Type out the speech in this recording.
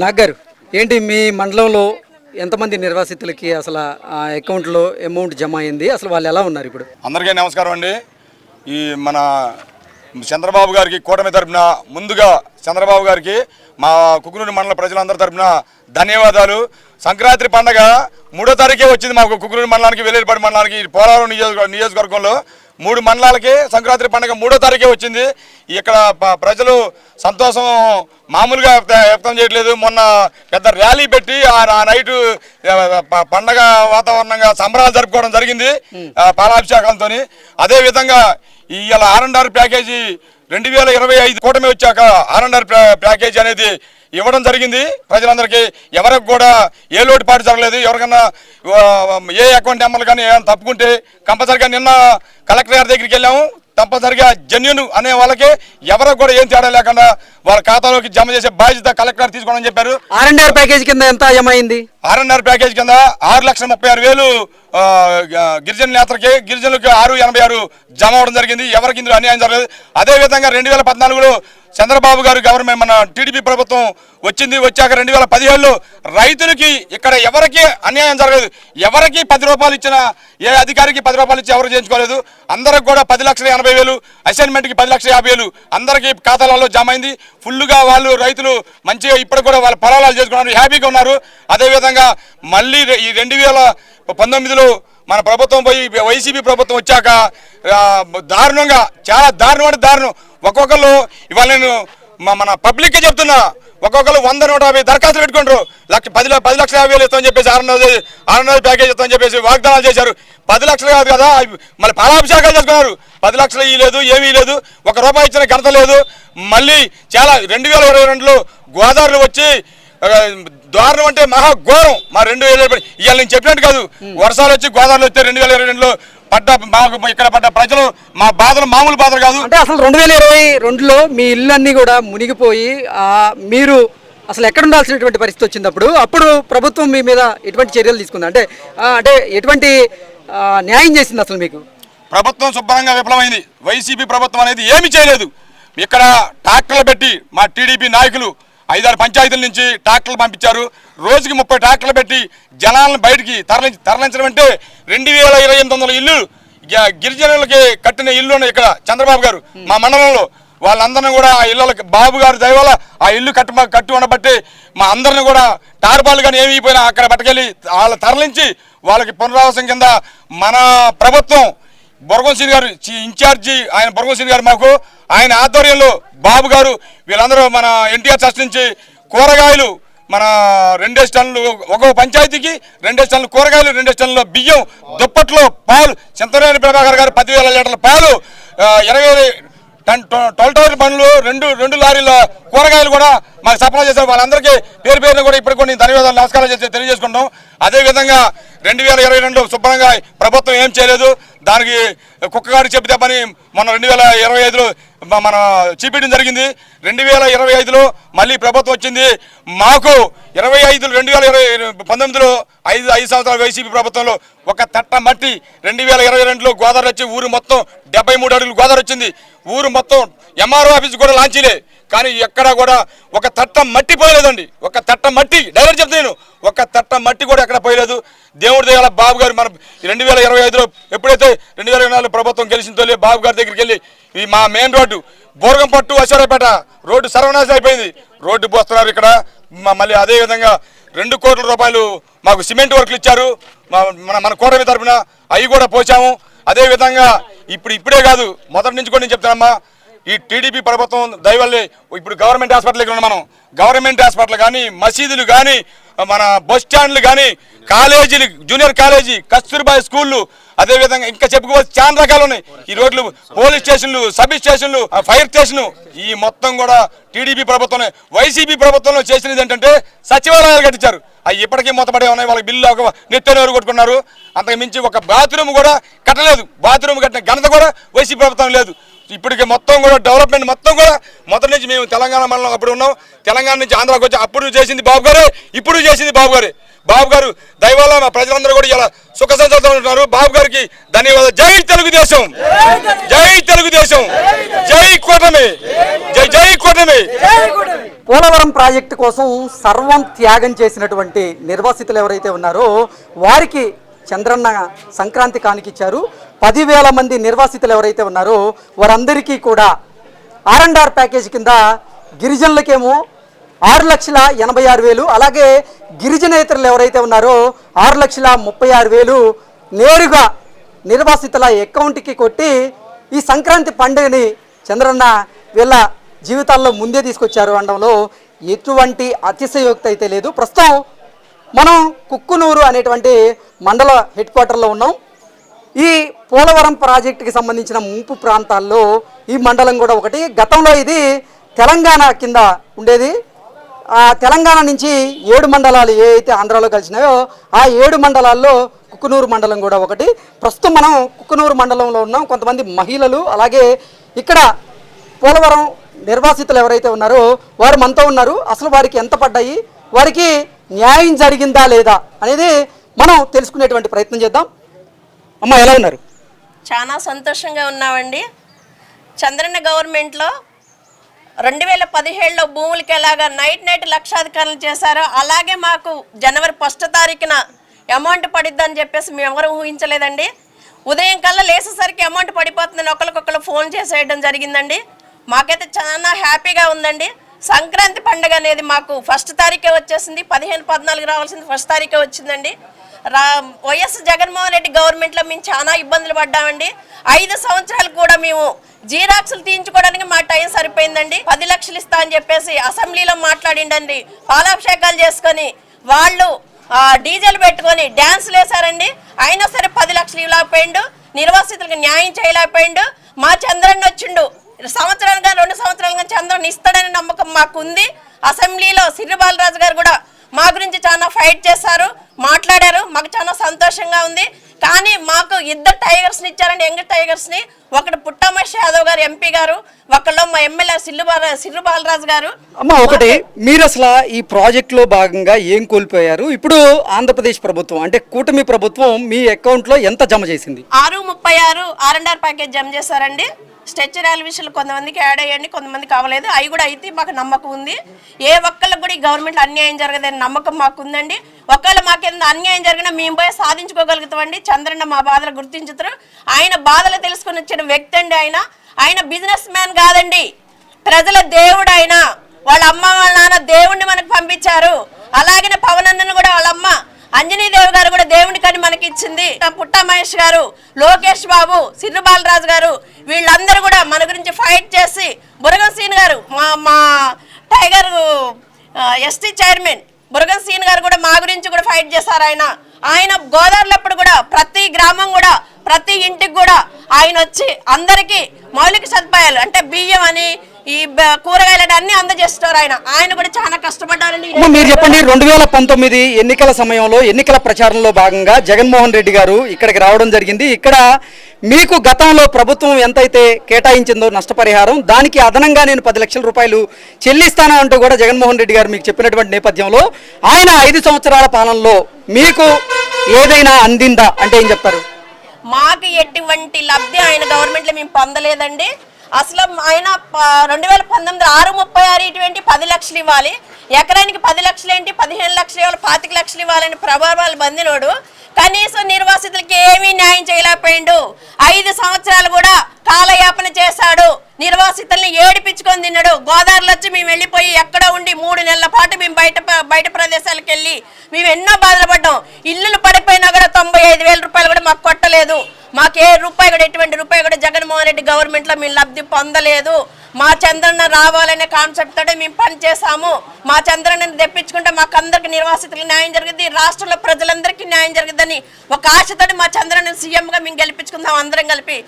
నాగ్ గారు ఏంటి మీ మండలంలో ఎంతమంది నిర్వాసితులకి అసలు ఆ అకౌంట్లో అమౌంట్ జమ అయింది? అసలు వాళ్ళు ఎలా ఉన్నారు ఇప్పుడు? అందరికీ నమస్కారం అండి. ఈ మన చంద్రబాబు గారికి కూటమి తరపున ముందుగా చంద్రబాబు గారికి మా కుకునూరు మండల ప్రజలందరి తరపున ధన్యవాదాలు. సంక్రాంతి పండగ మూడో తారీఖే వచ్చింది మాకు కుకునూరు మండలానికి వెల్లేరుపాడు మండలానికి పోలవరం నియోజక నియోజకవర్గంలో. మూడు మండలాలకి సంక్రాంతి పండగ మూడో తారీఖే వచ్చింది. ఇక్కడ ప్రజలు సంతోషం మామూలుగా వ్యక్త- చేయట్లేదు. మొన్న పెద్ద ర్యాలీ పెట్టి ఆ నైటు పండగ వాతావరణంగా సంబరాలు జరుపుకోవడం జరిగింది ఆ, పాలాభిషేకాలతో అదే విధంగా ఈ ఇలా ఆర్ అండ్ ఆర్ ప్యాకేజీ రెండు వేల ఇరవై ఐదు కూటమి వచ్చాక ఆర్ఎన్ఆర్ అండ్ ప్యాకేజీ అనేది ఇవ్వడం జరిగింది. ప్రజలందరికీ ఎవరికి కూడా ఏ లోటుపాటు జరగలేదు. ఎవరికన్నా ఏ అకౌంట్ నెంబర్లు కానీ ఏమైనా తప్పుకుంటే కంపల్సరిగా నిన్న కలెక్టర్ గారి దగ్గరికి వెళ్ళాము. తప్పనిసరిగా జెన్యున్ అనే వాళ్ళకి ఎవరికి కూడా ఏం తేడా లేకుండా వాళ్ళ ఖాతాలోకి జమ చేసే బాధ్యత కలెక్టర్ తీసుకోమని చెప్పారు. ఆర్ అండ్ ఆర్ ప్యాకేజ్ కింద ఎంత జమ అయింది ఆర్ఎన్ఆర్ ప్యాకేజ్ కింద ఆరు లక్షల ముప్పై ఆరు వేలు గిరిజన నేతలకి గిరిజనులకి ఆరు ఎనభై ఆరు జమ అవడం జరిగింది. ఎవరికి ఇందులో అన్యాయం జరగలేదు. అదేవిధంగా రెండు వేల పద్నాలుగులో చంద్రబాబు గారు గవర్నమెంట్ మన టీడీపీ ప్రభుత్వం వచ్చింది వచ్చాక రెండు వేల పదిహేడులో రైతులకి ఇక్కడ ఎవరికి అన్యాయం జరగలేదు. ఎవరికి పది రూపాయలు ఇచ్చిన ఏ అధికారికి పది రూపాయలు ఇచ్చి ఎవరు చేయించుకోలేదు. అందరికి కూడా పది లక్షల ఎనభై వేలు అసైన్మెంట్కి పది లక్షల యాభై వేలు అందరికీ ఖాతాలలో జమ అయింది. ఫుల్గా వాళ్ళు రైతులు మంచిగా ఇప్పుడు కూడా వాళ్ళ పొలాలు చేసుకున్నారు హ్యాపీగా ఉన్నారు. అదేవిధంగా మళ్ళీ ఈ రెండు వేల పంతొమ్మిదిలో మన ప్రభుత్వం పోయి వైసీపీ ప్రభుత్వం వచ్చాక దారుణంగా చాలా దారుణం అంటే దారుణం. ఒక్కొక్కరు ఇవాళ నేను మ- మన పబ్లిక్కి చెప్తున్నా ఒక్కొక్కరు వంద నూట యాభై దరఖాస్తులు పెట్టుకుంటారు. లక్ష పది పది లక్షల యాభై వేలు ఇస్తామని చెప్పేసి ఆరున్నర ఆరున్నర ప్యాకేజ్ ఇస్తామని చెప్పేసి వాగ్దానాలు చేశారు. పది లక్షలు కాదు కదా మళ్ళీ పాలాభిషేకాలు చేసుకున్నారు. పది లక్షలు ఇవి లేదు ఏమీ లేదు ఒక రూపాయి ఇచ్చిన ఘనత లేదు. మళ్ళీ చాలా రెండు వేల ఇరవై రెండులో గోదావరిలో వచ్చి దారుణం అంటే మహా ఘోరం. మా రెండు వేల ఇరవై ఇవాళ నేను చెప్పినట్టు కాదు. వర్షాలు వచ్చి గోదావరిలో వచ్చి రెండు వేల ఇరవై రెండులో పడ్డ మాకు ఇక్కడ పడ్డ ప్రజలు మా బాధలు మామూలు బాధలు కాదు. అంటే అసలు రెండు వేల ఇరవై రెండులో మీ ఇల్లు అన్నీ కూడా మునిగిపోయి ఆ, మీరు అసలు ఎక్కడ ఉండాల్సినటువంటి పరిస్థితి వచ్చినప్పుడు అప్పుడు ప్రభుత్వం మీ మీద ఎటువంటి చర్యలు తీసుకుంది? అంటే అంటే ఎటువంటి న్యాయం చేసింది అసలు మీకు? ప్రభుత్వం శుభ్రంగా విఫలమైంది. వైసీపీ ప్రభుత్వం అనేది ఏమీ చేయలేదు. ఇక్కడ ట్రాక్టర్లు పెట్టి మా టీడీపీ నాయకులు ఐదారు పంచాయతీల నుంచి ట్రాక్టర్లు పంపించారు. రోజుకి ముప్పై ట్రాక్టర్లు పెట్టి జనాలను బయటికి తరలించి తరలించడం అంటే రెండు వేల ఇరవై ఎనిమిది వందల ఇల్లు గిరిజనులకి కట్టిన ఇల్లు ఉన్నాయి ఇక్కడ చంద్రబాబు గారు మా మండలంలో. వాళ్ళందరినీ కూడా ఆ ఇళ్ళకి బాబు గారు దయవల్ల ఆ ఇల్లు కట్టు కట్టి ఉండబట్టి మా అందరిని కూడా టార్బాలు కానీ ఏమి అయిపోయినా అక్కడ పట్టుకెళ్ళి వాళ్ళ తరలించి వాళ్ళకి పునరావాసం కింద మన ప్రభుత్వం బొరగోన్సీని గారు చి- ఇన్ఛార్జి ఆయన బొరగోన్సీని గారు మాకు ఆయన ఆధ్వర్యంలో బాబు గారు వీళ్ళందరూ మన ఎన్టీఆర్ ట్రస్ట్ నుంచి కూరగాయలు మన రెండేసి టన్నులు ఒక పంచాయతీకి రెండేసి టన్నులు కూరగాయలు రెండేసి టన్నుల బియ్యం దుప్పట్లు పాలు. చింతనేని ప్రభాకర్ గారు పదివేల లీటర్ల పాలు ఇరవై టన్ ట్వెల్వ్ టవర్ రెండు రెండు లారీల కూరగాయలు కూడా మాకు సప్లై చేశారు వాళ్ళందరికీ పేరు పేరున కూడా ఇప్పటికి కొన్ని ధన్యవాదాలు నమస్కారాలు చేసి తెలియజేసుకుంటాం అదేవిధంగా రెండు వేల ఇరవై రెండు శుభ్రంగా ప్రభుత్వం ఏం చేయలేదు. దానికి కుక్కగాడు చెబితే పని మొన్న రెండు వేల ఇరవై ఐదులో మన చూపించడం జరిగింది. రెండు వేల ఇరవై ఐదులో మళ్ళీ ప్రభుత్వం వచ్చింది. మాకు ఇరవై ఐదు రెండు వేల ఇరవై పంతొమ్మిదిలో ఐదు ఐదు సంవత్సరాల వైసీపీ ప్రభుత్వంలో ఒక తట్ట మట్టి రెండు వేల ఇరవై రెండులో గోదావరి వచ్చి ఊరు మొత్తం డెబ్బై మూడు అడుగులు గోదావరి వచ్చింది. ఊరు మొత్తం ఎంఆర్ఓ ఆఫీస్ కూడా లాంచీలే కానీ ఎక్కడా కూడా ఒక తట్ట మట్టి పోయలేదండి. ఒక తట్ట మట్టి డైరెక్ట్ చెప్తాను ఒక తట్ట మట్టి కూడా ఎక్కడ పోయలేదు. దేవుడి దగ్గర బాబు గారు మనం రెండు వేల ఇరవై ఐదులో ఎప్పుడైతే రెండు వేల ఇరవై నాలుగు ప్రభుత్వం గెలిచిందో బాబు గారి దగ్గరికి వెళ్ళి ఈ మా మెయిన్ రోడ్డు బోర్గం పట్టు అశ్వరాపేట రోడ్డు సర్వనాశం అయిపోయింది. రోడ్డు పోస్తున్నారు ఇక్కడ. మ- మళ్ళీ అదే విధంగా రెండు కోట్ల రూపాయలు మాకు సిమెంట్ వర్క్లు ఇచ్చారు. మన మన కూటమి తరపున అవి కూడా పోచాము అదేవిధంగా ఇప్పుడు ఇప్పుడే కాదు మొదటి నుంచి కూడా నేను చెప్తానమ్మా. ఈ టీడీపీ ప్రభుత్వం దయవల్లి ఇప్పుడు గవర్నమెంట్ హాస్పిటల్కి ఉన్నాం మనం. గవర్నమెంట్ హాస్పిటల్ కానీ మసీదులు కానీ మన బస్ స్టాండ్లు కానీ కాలేజీలు జూనియర్ కాలేజీ కస్తూర్బాయ్ స్కూళ్ళు అదేవిధంగా ఇంకా చెప్పుకోవచ్చు చాలా రకాలు ఉన్నాయి. ఈ రోడ్లు పోలీస్ స్టేషన్లు సబ్ స్టేషన్లు ఫైర్ స్టేషన్లు ఈ మొత్తం కూడా టీడీపీ ప్రభుత్వం వైసీపీ ప్రభుత్వంలో చేసినది ఏంటంటే సచివాలయాలు కట్టించారు. అవి ఇప్పటికీ మూతపడే ఉన్నాయి. వాళ్ళకి బిల్లు ఒక నెత్తెనవరు కొట్టుకున్నారు. అంతకు మించి ఒక బాత్రూమ్ కూడా కట్టలేదు. బాత్రూమ్ కట్టిన ఘనత కూడా వైసీపీ ప్రభుత్వం లేదు. ఇప్పటికి మొత్తం కూడా డెవలప్మెంట్ మొత్తం కూడా మొదటి నుంచి మేము తెలంగాణ మండలం అప్పుడు ఉన్నాం. తెలంగాణ నుంచి ఆంధ్రాకి వచ్చి అప్పుడు చేసింది బాబు గారే ఇప్పుడు చేసింది బాబు గారే. బాబు గారు దయవల్ల మా ప్రజలందరూ కూడా ఇలా సుఖ సంతోషంతో ఉంటున్నారు. బాబు గారికి ధన్యవాదాలు. జై తెలుగుదేశం. జై తెలుగుదేశం. జై కూటమి. జై జై కూటమి. పోలవరం ప్రాజెక్టు కోసం సర్వం త్యాగం చేసినటువంటి నిర్వాసితులు ఎవరైతే ఉన్నారో వారికి చంద్రన్న సంక్రాంతి కానికిచ్చారు పదివేల మంది నిర్వాసితులు ఎవరైతే ఉన్నారో వారందరికీ కూడా ఆర్ అండ్ ఆర్ ప్యాకేజ్ కింద గిరిజనులకేమో ఆరు లక్షల ఎనభై ఆరు వేలు అలాగే గిరిజనేతరులు ఎవరైతే ఉన్నారో ఆరు లక్షల ముప్పై ఆరు వేలు నేరుగా నిర్వాసితుల అకౌంట్కి కొట్టి ఈ సంక్రాంతి పండుగని చంద్రన్న వీళ్ళ జీవితాల్లో ముందే తీసుకొచ్చారు అనడంలో ఎటువంటి అతిశయోక్తి అయితే లేదు. ప్రస్తుతం మనం కుక్కునూరు అనేటువంటి మండల హెడ్ క్వార్టర్లో ఉన్నాం. ఈ పోలవరం ప్రాజెక్టుకి సంబంధించిన ముంపు ప్రాంతాల్లో ఈ మండలం కూడా ఒకటి. గతంలో ఇది తెలంగాణ కింద ఉండేది. ఆ తెలంగాణ నుంచి ఏడు మండలాలు ఏ అయితే ఆంధ్రాలో కలిసినాయో ఆ ఏడు మండలాల్లో కుక్కునూరు మండలం కూడా ఒకటి. ప్రస్తుతం మనం కుక్కునూరు మండలంలో ఉన్నాం. కొంతమంది మహిళలు అలాగే ఇక్కడ పోలవరం నిర్వాసితులు ఎవరైతే ఉన్నారో వారు మనతో ఉన్నారు. అసలు వారికి ఎంత పడ్డాయి? వారికి న్యాయం జరిగిందా లేదా అనేది మనం తెలుసుకునేటువంటి ప్రయత్నం చేద్దాం. అమ్మ ఎలా ఉన్నారు? చాలా సంతోషంగా ఉన్నామండి. చంద్రన్న గవర్నమెంట్లో రెండు వేల పదిహేడులో భూములకి ఎలాగా నైట్ నైట్ లక్షాధికారులు చేశారో అలాగే మాకు జనవరి ఫస్ట్ తారీఖున అమౌంట్ పడిద్దని చెప్పేసి మేము ఎవరు ఊహించలేదండి. ఉదయం కల్లా లేసేసరికి అమౌంట్ పడిపోతుందని ఒకరికొకరు ఫోన్ చేసేయడం జరిగిందండి. మాకైతే చాలా హ్యాపీగా ఉందండి. సంక్రాంతి పండుగ అనేది మాకు ఫస్ట్ తారీఖే వచ్చేసింది. పదిహేను పద్నాలుగు రావాల్సింది ఫస్ట్ తారీఖే వచ్చిందండి. రా వైఎస్ జగన్మోహన్ రెడ్డి గవర్నమెంట్లో మేము చాలా ఇబ్బందులు పడ్డామండి. ఐదు సంవత్సరాలు కూడా మేము జీరాక్సులు తీయించుకోవడానికి మా టైం సరిపోయిందండి. పది లక్షలు ఇస్తా అని చెప్పేసి అసెంబ్లీలో మాట్లాడిండండి. పాలాభిషేకాలు చేసుకొని వాళ్ళు డీజిల్ డీజేలు పెట్టుకొని డ్యాన్సులు వేశారండి. అయినా సరే పది లక్షలు ఇవ్వలేకపోయిండు. నిర్వాసితులకు న్యాయం చేయలేకపోయిండు. మా చంద్రన్న వచ్చిండు. సంవత్సరాలుగా రెండు సంవత్సరాలుగా చంద్రన్న ఇస్తాడనే నమ్మకం మాకు ఉంది అసెంబ్లీలో సిరి బాలరాజు గారు కూడా మా గురించి చాలా ఫైట్ చేశారు. మాట్లాడారు. మాకు చాలా సంతోషంగా ఉంది. కానీ మాకు ఇద్దరు టైగర్స్ని ఇచ్చారండి. యంగ్ టైగర్స్ని ఒకటి పుట్టమహేష్ యాదవ్ గారు ఎంపీ గారు. ఒకళ్ళు మా ఎమ్మెల్యే సిల్లు సిర్రు బాలరాజు గారు. అమ్మ ఒకటి మీరు అసలు ఈ ప్రాజెక్ట్లో భాగంగా ఏం కోల్పోయారు? ఇప్పుడు ఆంధ్రప్రదేశ్ ప్రభుత్వం అంటే కూటమి ప్రభుత్వం మీ అకౌంట్లో ఎంత జమ చేసింది? ఆరు ముప్పై ఆరు ఆర్ అండ్ ఆర్ ప్యాకేజ్ జమ చేశారండి. స్ట్రెచర్ విషయాలు కొంతమందికి యాడ్ అయ్యండి కొంతమందికి అవ్వలేదు. అవి కూడా అయితే మాకు నమ్మకం ఉంది. ఏ ఒక్కళ్ళకి కూడా ఈ గవర్నమెంట్ అన్యాయం జరగదని నమ్మకం మాకు ఉందండి ఒకవేళ మాకేంత అన్యాయం జరిగినా మేము పోయి సాధించుకోగలుగుతామండి. చంద్రన్న మా బాధలు గుర్తించుతారు. ఆయన బాధలు తెలుసుకుని వచ్చిన వ్యక్తి అండి ఆయన. ఆయన బిజినెస్ మ్యాన్ కాదండి. ప్రజల దేవుడు ఆయన. వాళ్ళ అమ్మ వాళ్ళ నాన్న దేవుణ్ణి మనకు పంపించారు. అలాగనే పవన్ అన్నను కూడా వాళ్ళ అమ్మ అంజనీదేవి గారు కూడా దేవుని కని మనకి ఇచ్చింది పుట్ట మహేష్ గారు లోకేష్ బాబు సిర్రు బాలరాజు గారు వీళ్ళందరూ కూడా మన గురించి ఫైట్ చేసి బురగం సీన్ గారు మా మా టైగర్ ఎస్టీ చైర్మన్ బురగం సీన్ గారు కూడా మా గురించి కూడా ఫైట్ చేశారు ఆయన. ఆయన గోదావరిలప్పుడు కూడా ప్రతి గ్రామం కూడా ప్రతి ఇంటికి కూడా ఆయన వచ్చి అందరికీ మౌలిక సదుపాయాలు అంటే బియ్యం అని ఈ కూరగాయలని అన్ని అందజేస్తారు ఆయన. ఆయన కూడా చాలా కష్టపడ్డారండి. మీరు చెప్పండి రెండు వేల పంతొమ్మిది ఎన్నికల సమయంలో ఎన్నికల ప్రచారంలో భాగంగా జగన్మోహన్ రెడ్డి గారు ఇక్కడికి రావడం జరిగింది. ఇక్కడ మీకు గతంలో ప్రభుత్వం ఎంతైతే కేటాయించిందో నష్టపరిహారం దానికి అదనంగా నేను పది లక్షల రూపాయలు చెల్లిస్తాను అంటూ కూడా జగన్మోహన్ రెడ్డి గారు మీకు చెప్పినటువంటి నేపథ్యంలో ఆయన ఐదు సంవత్సరాల పాలనలో మీకు ఏదైనా అందిందా? అంటే ఏం చెప్తారు? మాకు ఎటువంటి లబ్ధి ఆయన గవర్నమెంట్లో మేము పొందలేదండి. అసలు ఆయన ప- రెండు వేల పంతొమ్మిది ఆరు ముప్పై ఆరు ఇటువంటి పది లక్షలు ఇవ్వాలి. ఎకరానికి పది లక్షలు ఏంటి? పదిహేను లక్షలు ఇవ్వాలి పాతిక లక్షలు ఇవ్వాలని ప్రభావాలు బందినోడు కనీసం నిర్వాసితులకి ఏమీ న్యాయం చేయలేకపోయిండు. ఐదు సంవత్సరాలు కూడా కాలయాపన చేశాడు. నిర్వాసితుల్ని ఏడిపించుకొని తిన్నాడు. గోదావరిలో వచ్చి మేము వెళ్ళిపోయి ఎక్కడ ఉండి మూడు నెలల పాటు మేము బయట బయట ప్రదేశాలకు వెళ్ళి మేము ఎన్నో బాధలు పడ్డాం. ఇల్లులు పడిపోయినా కూడా తొంభై ఐదు వేల రూపాయలు కూడా మాకు కొట్టలేదు. మాకు ఏ రూపాయి కూడా ఎటువంటి రూపాయి కూడా జగన్మోహన్ రెడ్డి గవర్నమెంట్లో మేము లబ్ధి పొందలేదు. మా చంద్రన్న రావాలనే కాన్సెప్ట్ తోటే మేము పనిచేసాము మా చంద్రన్నని తెప్పించుకుంటే మాకందరికి నిర్వాసితులకు న్యాయం జరిగింది రాష్ట్రంలో ప్రజలందరికీ న్యాయం జరిగిందని ఒక ఆశతోటి మా చంద్రన్న సీఎంగా మేము గెలిపించుకుందాం అందరం కలిపి.